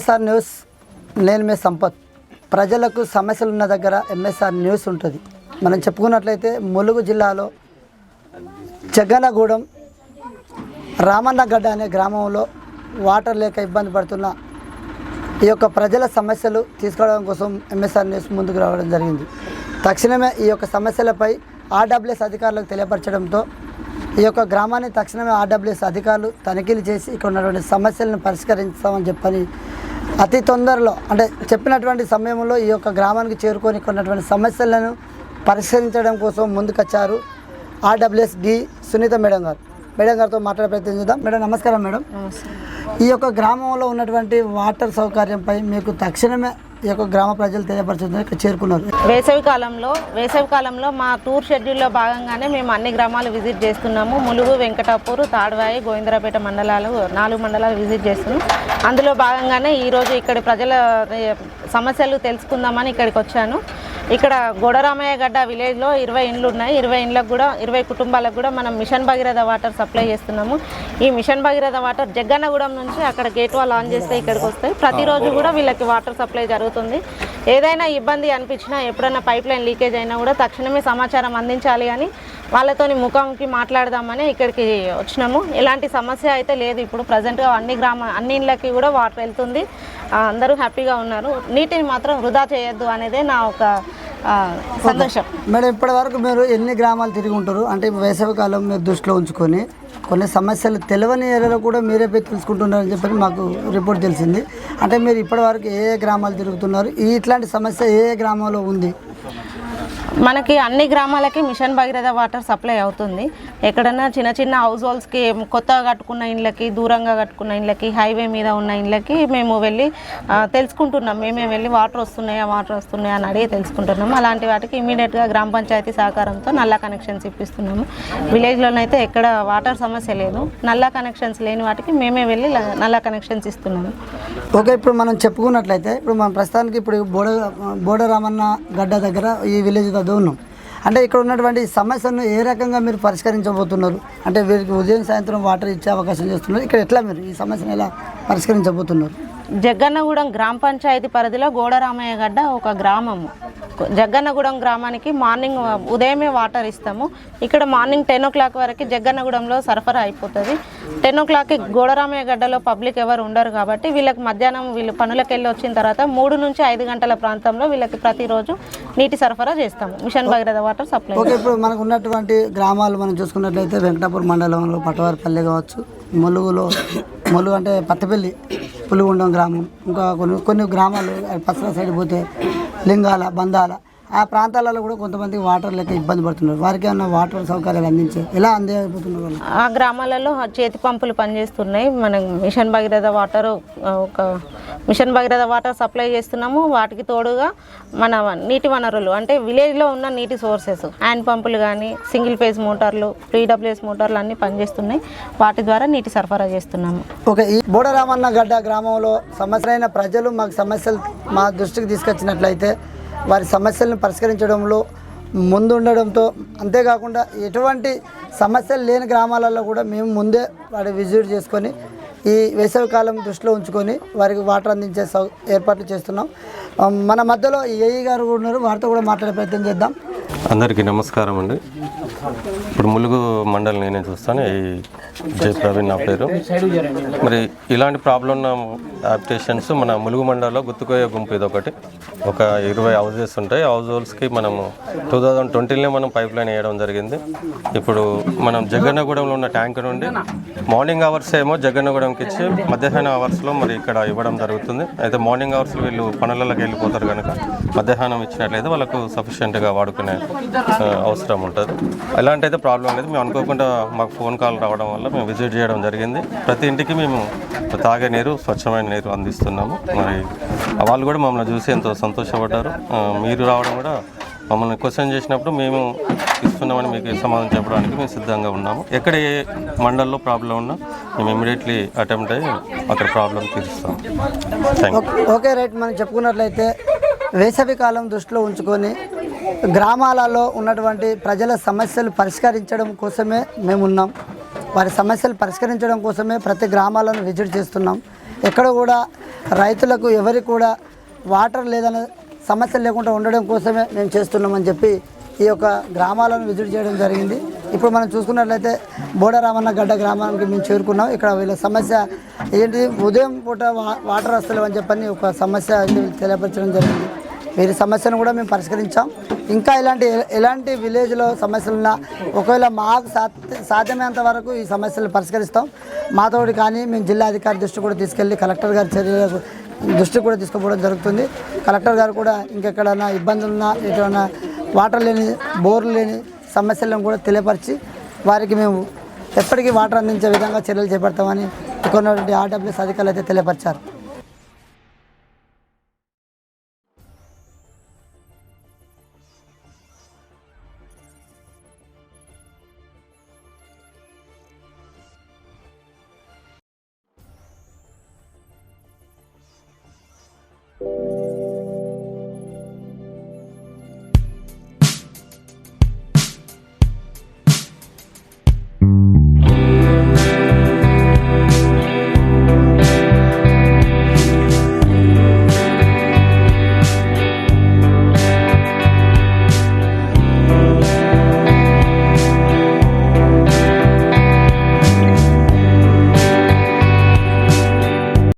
MSR news నేను మీ సంపత్. ప్రజలకు సమస్యలు ఉన్న దగ్గర ఎంఎస్ఆర్ న్యూస్ ఉంటుంది. మనం చెప్పుకున్నట్లయితే ములుగు జిల్లాలో జగ్గనగూడెం రామన్నగడ్డ అనే గ్రామంలో వాటర్ లేక ఇబ్బంది పడుతున్న ఈ యొక్క ప్రజల సమస్యలు తీసుకోవడం కోసం ఎంఎస్ఆర్ న్యూస్ ముందుకు రావడం జరిగింది. తక్షణమే ఈ యొక్క సమస్యలపై ఆర్డబ్ల్యూఎస్ అధికారులకు తెలియపరచడంతో ఈ యొక్క గ్రామాన్ని తక్షణమే ఆర్డబ్ల్యూఎస్ అధికారులు తనిఖీలు చేసి ఇక్కడ ఉన్నటువంటి సమస్యలను పరిష్కరించామని చెప్పని అతి తొందరలో అంటే చెప్పినటువంటి సమయంలో ఈ యొక్క గ్రామానికి చేరుకొని ఇక్కడ ఉన్నటువంటి సమస్యలను పరిష్కరించడం కోసం ముందుకొచ్చారు ఆర్డబ్ల్యూఎస్ డి సునీత మేడం గారు. మేడం గారితో మాట్లాడే ప్రయత్నం చేద్దాం. మేడం నమస్కారం మేడం. ఈ యొక్క గ్రామంలో ఉన్నటువంటి వాటర్ సౌకర్యంపై మీకు తక్షణమే ఈ యొక్క గ్రామ ప్రజలు తెలియపరచుతుంది ఇక్కడ చేరుకున్నారు. వేసవి కాలంలో వేసవి కాలంలో మా టూర్ షెడ్యూల్లో భాగంగానే మేము అన్ని గ్రామాలు విజిట్ చేస్తున్నాము. ములుగు వెంకటాపూర్ తాడవాయి గోవిందరాపేట మండలాలు నాలుగు మండలాలు విజిట్ చేస్తున్నాం. అందులో భాగంగానే ఈరోజు ఇక్కడ ప్రజల సమస్యలు తెలుసుకుందామని ఇక్కడికి వచ్చాను. ఇక్కడ గొడరామయ్య గడ్డ విలేజ్లో ఇరవై ఇండ్లు ఉన్నాయి. ఇరవై ఇండ్లకు కూడా ఇరవై కుటుంబాలకు కూడా మనం మిషన్ భగీరథ వాటర్ సప్లై చేస్తున్నాము. ఈ మిషన్ భగీరథ వాటర్ జగ్గన్నగూడెం నుంచి అక్కడ గేట్ వాల్ ఆన్ చేస్తే ఇక్కడికి వస్తాయి. ప్రతిరోజు కూడా వీళ్ళకి వాటర్ సప్లై జరుగుతుంది. ఏదైనా ఇబ్బంది అనిపించినా ఎప్పుడైనా పైప్ లైన్ లీకేజ్ అయినా కూడా తక్షణమే సమాచారం అందించాలి అని వాళ్ళతోని ముఖాముఖి మాట్లాడదామని ఇక్కడికి వచ్చినాము. ఎలాంటి సమస్య అయితే లేదు. ఇప్పుడు ప్రజెంట్గా అన్ని గ్రామ అన్ని ఇళ్ళకి కూడా వాటర్ వెళ్తుంది. అందరూ హ్యాపీగా ఉన్నారు. నీటిని మాత్రం వృధా చేయొద్దు అనేదే నా ఒక సంతోషం. మేడం ఇప్పటి వరకు మీరు ఎన్ని గ్రామాలు తిరిగి ఉంటారు? అంటే వేసవి కాలం మీరు దృష్టిలో ఉంచుకొని కొన్ని సమస్యలు తెలియని ఏరియాలో కూడా మీరే పోయి తెలుసుకుంటున్నారని చెప్పి మాకు రిపోర్ట్ తెలిసింది. అంటే మీరు ఇప్పటి వరకు ఏ ఏ గ్రామాలు తిరుగుతున్నారు? ఈ ఇట్లాంటి సమస్య ఏ ఏ గ్రామంలో ఉంది? మనకి అన్ని గ్రామాలకి మిషన్ భగీరథ వాటర్ సప్లై అవుతుంది. ఎక్కడన్నా చిన్న చిన్న హౌస్ హోల్డ్స్కి కొత్తగా కట్టుకున్న ఇండ్లకి దూరంగా కట్టుకున్న ఇండ్లకి హైవే మీద ఉన్న ఇండ్లకి మేము వెళ్ళి తెలుసుకుంటున్నాం. మేమే వెళ్ళి వాటర్ వస్తున్నాయా వాటర్ వస్తున్నాయా అని అడిగి తెలుసుకుంటున్నాము. అలాంటి వాటికి ఇమీడియట్గా గ్రామ పంచాయతీ సహకారంతో నల్ల కనెక్షన్స్ ఇప్పిస్తున్నాము. విలేజ్లోనైతే ఎక్కడ వాటర్ సమస్య లేదు. నల్ల కనెక్షన్స్ లేని వాటికి మేమే వెళ్ళి నల్లా నల్ల కనెక్షన్స్ ఇస్తున్నాము. ఓకే ఇప్పుడు మనం చెప్పుకున్నట్లయితే ఇప్పుడు మనం ప్రస్తుతానికి ఇప్పుడు బోడ బోడరామన్న గడ్డ దగ్గర ఈ విలేజ్ దగ్గర ఉన్నాం. అంటే ఇక్కడ ఉన్నటువంటి సమస్యను ఏ రకంగా మీరు పరిష్కరించబోతున్నారు? అంటే వీరికి ఉదయం సాయంత్రం వాటర్ ఇచ్చే అవకాశం చేస్తున్నారు. ఇక్కడ ఎట్లా మీరు ఈ సమస్యను ఎలా పరిష్కరించబోతున్నారు? జగ్గన్నగూడెం గ్రామ పంచాయతీ పరిధిలో గోడరామయ్య గడ్డ ఒక గ్రామము. జగ్గన్నగూడెం గ్రామానికి మార్నింగ్ ఉదయమే వాటర్ ఇస్తాము. ఇక్కడ మార్నింగ్ టెన్ ఓ క్లాక్ వరకు జగ్గన్నగూడెంలో సరఫరా అయిపోతుంది. టెన్ ఓ క్లాక్కి గోడరామయ్య గడ్డలో పబ్లిక్ ఎవరు ఉండరు కాబట్టి వీళ్ళకి మధ్యాహ్నం వీళ్ళు పనులకు వెళ్ళి వచ్చిన తర్వాత మూడు నుంచి ఐదు గంటల ప్రాంతంలో వీళ్ళకి ప్రతిరోజు నీటి సరఫరా చేస్తాము. Mission Bhagiratha water supply okay ఇప్పుడు మనకు ఉన్నటువంటి గ్రామాలు మనం చూసుకున్నట్లయితే వెంకటాపూర్ మండలంలో పటవారిపల్లి కావచ్చు ములుగులో ములుగు అంటే పత్తపల్లి పులిగుండం గ్రామం. ఇంకా కొన్ని కొన్ని గ్రామాలు పసరా సైడ్ పోతే లింగాల బంధాల. ఆ ప్రాంతాలలో కూడా కొంతమంది వాటర్ లేక ఇబ్బంది పడుతున్నారు. వారికి ఏమన్నా వాటర్ సౌకర్యాలు అందించే ఎలా అందిపోతున్నారు వాళ్ళు? ఆ గ్రామాలలో చేతి పంపులు పనిచేస్తున్నాయి. మనం మిషన్ భగీరథ వాటర్ ఒక మిషన్ భగీరథ వాటర్ సప్లై చేస్తున్నాము. వాటికి తోడుగా మన నీటి వనరులు అంటే విలేజ్లో ఉన్న నీటి సోర్సెస్ హ్యాండ్ పంపులు కానీ సింగిల్ ఫేజ్ మోటార్లు పీడబ్ల్యూఎస్ మోటార్లు అన్నీ పనిచేస్తున్నాయి. వాటి ద్వారా నీటి సరఫరా చేస్తున్నాము. ఓకే ఈ బోడరామన్న గడ్డ గ్రామంలో సమస్యలైన ప్రజలు మాకు సమస్యలు మా దృష్టికి తీసుకొచ్చినట్లయితే వారి సమస్యలను పరిష్కరించడంలో ముందుండడంతో అంతేకాకుండా ఎటువంటి సమస్యలు లేని గ్రామాలలో కూడా మేము ముందే వాడి విజిట్ చేసుకొని ఈ వేసవికాలం దృష్టిలో ఉంచుకొని వారికి వాటర్ అందించే సౌ ఏర్పాట్లు చేస్తున్నాం. మన మధ్యలో ఏఈ గారు కూడా ఉన్నారు. వారితో కూడా మాట్లాడే ప్రయత్నం చేద్దాం. అందరికీ నమస్కారం అండి. ఇప్పుడు ములుగు మండలి నేనే చూస్తాను. ఈ జై ప్రవీణ్ నా పేరు. మరి ఇలాంటి ప్రాబ్లం ఉన్న యాప్టేషన్స్ మన ములుగు మండలంలో గుర్తుకోయే గుంపు ఇది ఒకటి ఒక ఇరవై హౌజెస్ ఉంటాయి. హౌస్ హోల్స్కి మనము టూ థౌజండ్ ట్వంటీలో మనం పైప్ లైన్ వేయడం జరిగింది. ఇప్పుడు మనం జగన్నగూడెంలో ఉన్న ట్యాంక్ నుండి మార్నింగ్ అవర్స్ ఏమో జగన్నగూడెంకి ఇచ్చి మధ్యాహ్నం అవర్స్లో మరి ఇక్కడ ఇవ్వడం జరుగుతుంది. అయితే మార్నింగ్ అవర్స్లో వీళ్ళు పనులలోకి వెళ్ళిపోతారు కనుక మధ్యాహ్నం ఇచ్చినట్లయితే వాళ్ళకు సఫిషియెంట్గా వాడుకునే అవసరం ఉంటుంది. ఎలాంటి అయితే ప్రాబ్లం లేదు మేము అనుకోకుండా మాకు ఫోన్ కాల్ రావడం వల్ల మేము విజిట్ చేయడం జరిగింది. ప్రతి ఇంటికి మేము తాగే నీరు స్వచ్ఛమైన నీరు అందిస్తున్నాము. మరి వాళ్ళు కూడా మమ్మల్ని చూసి ఎంతో సంతోషపడ్డారు. మీరు రావడం కూడా మమ్మల్ని క్వశ్చన్ చేసినప్పుడు మేము ఇస్తున్నామని మీకు సమాధానం చెప్పడానికి మేము సిద్ధంగా ఉన్నాము. ఎక్కడ ఏ మండల్లో ప్రాబ్లం ఉన్నా మేము ఇమీడియట్లీ అటెంప్ట్ అయ్యి అక్కడ problem తీరుస్తాం thank you okay- okay right. మనం చెప్పుకున్నట్లయితే వేసవి కాలం దృష్టిలో ఉంచుకొని గ్రామాలలో ఉన్నటువంటి ప్రజల సమస్యలు పరిష్కరించడం కోసమే మేము ఉన్నాం వారి సమస్యలు పరిష్కరించడం కోసమే ప్రతి గ్రామాలను విజిట్ చేస్తున్నాం. ఎక్కడ కూడా రైతులకు ఎవరికి కూడా వాటర్ లేదనే సమస్య లేకుండా ఉండడం కోసమే మేము చేస్తున్నామని చెప్పి ఈ యొక్క గ్రామాలను విజిట్ చేయడం జరిగింది. ఇప్పుడు మనం చూసుకున్నట్లయితే బోడరామన్న గడ్డ గ్రామానికి మేము చేరుకున్నాం. ఇక్కడ వీళ్ళ సమస్య ఏంటి? ఉదయం పూట వా- వాటర్ వస్తలేవు అని చెప్పని ఒక సమస్య తెలియపరచడం జరిగింది. వీరి సమస్యను కూడా మేము పరిష్కరించాం. ఇంకా ఇలాంటి ఎలాంటి విలేజ్లో సమస్యలున్నా ఒకవేళ మాకు సాధ్యమైనంత వరకు ఈ సమస్యలు పరిష్కరిస్తాం. మాతోటి కానీ మేము జిల్లా అధికారి దృష్టి కూడా తీసుకెళ్ళి కలెక్టర్ గారి చర్యలకు దృష్టి కూడా తీసుకుపోవడం జరుగుతుంది. కలెక్టర్ గారు కూడా ఇంకెక్కడైనా ఇబ్బందులు ఉన్నా ఎక్కడైనా వాటర్ లేని బోర్లు లేని సమస్యలను కూడా తెలియపరిచి వారికి మేము ఎప్పటికీ వాటర్ అందించే విధంగా చర్యలు చేపడతామని ఇక్కడ ఉన్నటువంటి ఆర్డబ్ల్యూఎస్ అధికారులు అయితే తెలియపరిచారు.